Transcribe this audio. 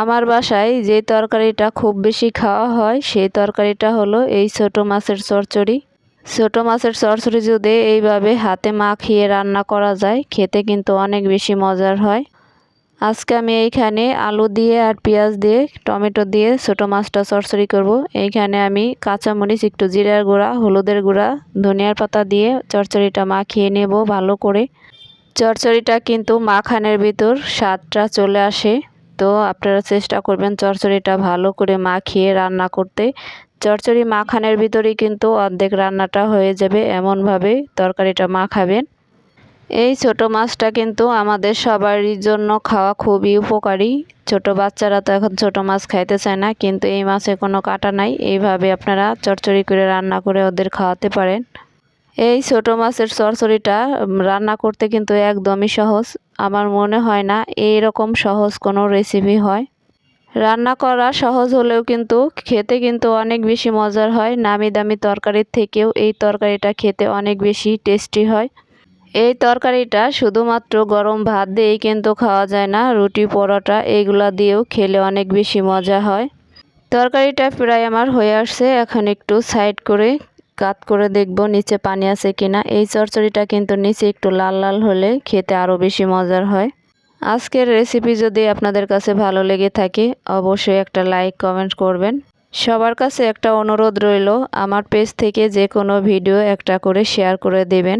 আমার বাসায় যে তরকারিটা খুব বেশি খাওয়া হয় সেই তরকারিটা হলো এই ছোটো মাছের চচ্চড়ি ছোটো মাছের চচ্চড়ি যদি এইভাবে হাতে মাখিয়ে রান্না করা যায়, খেতে কিন্তু অনেক বেশি মজার হয়। আজকে আমি এইখানে আলু দিয়ে আর পেঁয়াজ দিয়ে, টমেটো দিয়ে ছোটো মাছটা চচ্চড়ি করব। এইখানে আমি কাঁচামরিচ, একটু জিরার গুঁড়া, হলুদের গুঁড়া, ধনিয়ার পাতা দিয়ে চচ্চড়িটা মাখিয়ে নেব ভালো করে। চচ্চড়িটা কিন্তু মাখানের ভিতর স্বাদটা চলে আসে। তো আপনারা চেষ্টা করবেন চচ্চড়িটা ভালো করে মাখিয়ে রান্না করতে। চচ্চড়ি মাখানের ভিতরেই কিন্তু অর্ধেক রান্নাটা হয়ে যাবে এমনভাবে তরকারিটা মাখাবেন। এই ছোট মাছটা কিন্তু আমাদের সবারই জন্য খাওয়া খুবই উপকারী। ছোট বাচ্চারা তো এখন ছোট মাছ খাইতে চায় না, কিন্তু এই মাছে কোনো কাটা নাই। এইভাবে আপনারা চচ্চড়ি করে রান্না করে ওদের খাওয়াতে পারেন। এই ছোট মাছের চচ্চড়িটা রান্না করতে কিন্তু একদমই সহজ। আমার মনে হয় না এই রকম সহজ কোনো রেসিপি হয়। রান্না করা সহজ হলেও কিন্তু খেতে কিন্তু অনেক বেশি মজার হয়। নামি দামি তরকারির থেকেও এই তরকারিটা খেতে অনেক বেশি টেস্টি হয়। এই তরকারিটা শুধুমাত্র গরম ভাত দিয়েই কিন্তু খাওয়া যায় না, রুটি, পরোটা এইগুলা দিয়েও খেলে অনেক বেশি মজা হয়। তরকারিটা প্রায় আমার হয়ে আসছে, এখন একটু সাইড করে কাত করে দেখব নিচে পানি আছে কিনা। এই চরচড়িটা কিন্তু নিচে একটু লাল লাল হলে খেতে আরও বেশি মজার হয়। আজকের রেসিপি যদি আপনাদের কাছে ভালো লেগে থাকে, অবশ্যই একটা লাইক কমেন্ট করবেন। সবার কাছে একটা অনুরোধ রইল, আমার পেজ থেকে যে কোনো ভিডিও একটা করে শেয়ার করে দেবেন।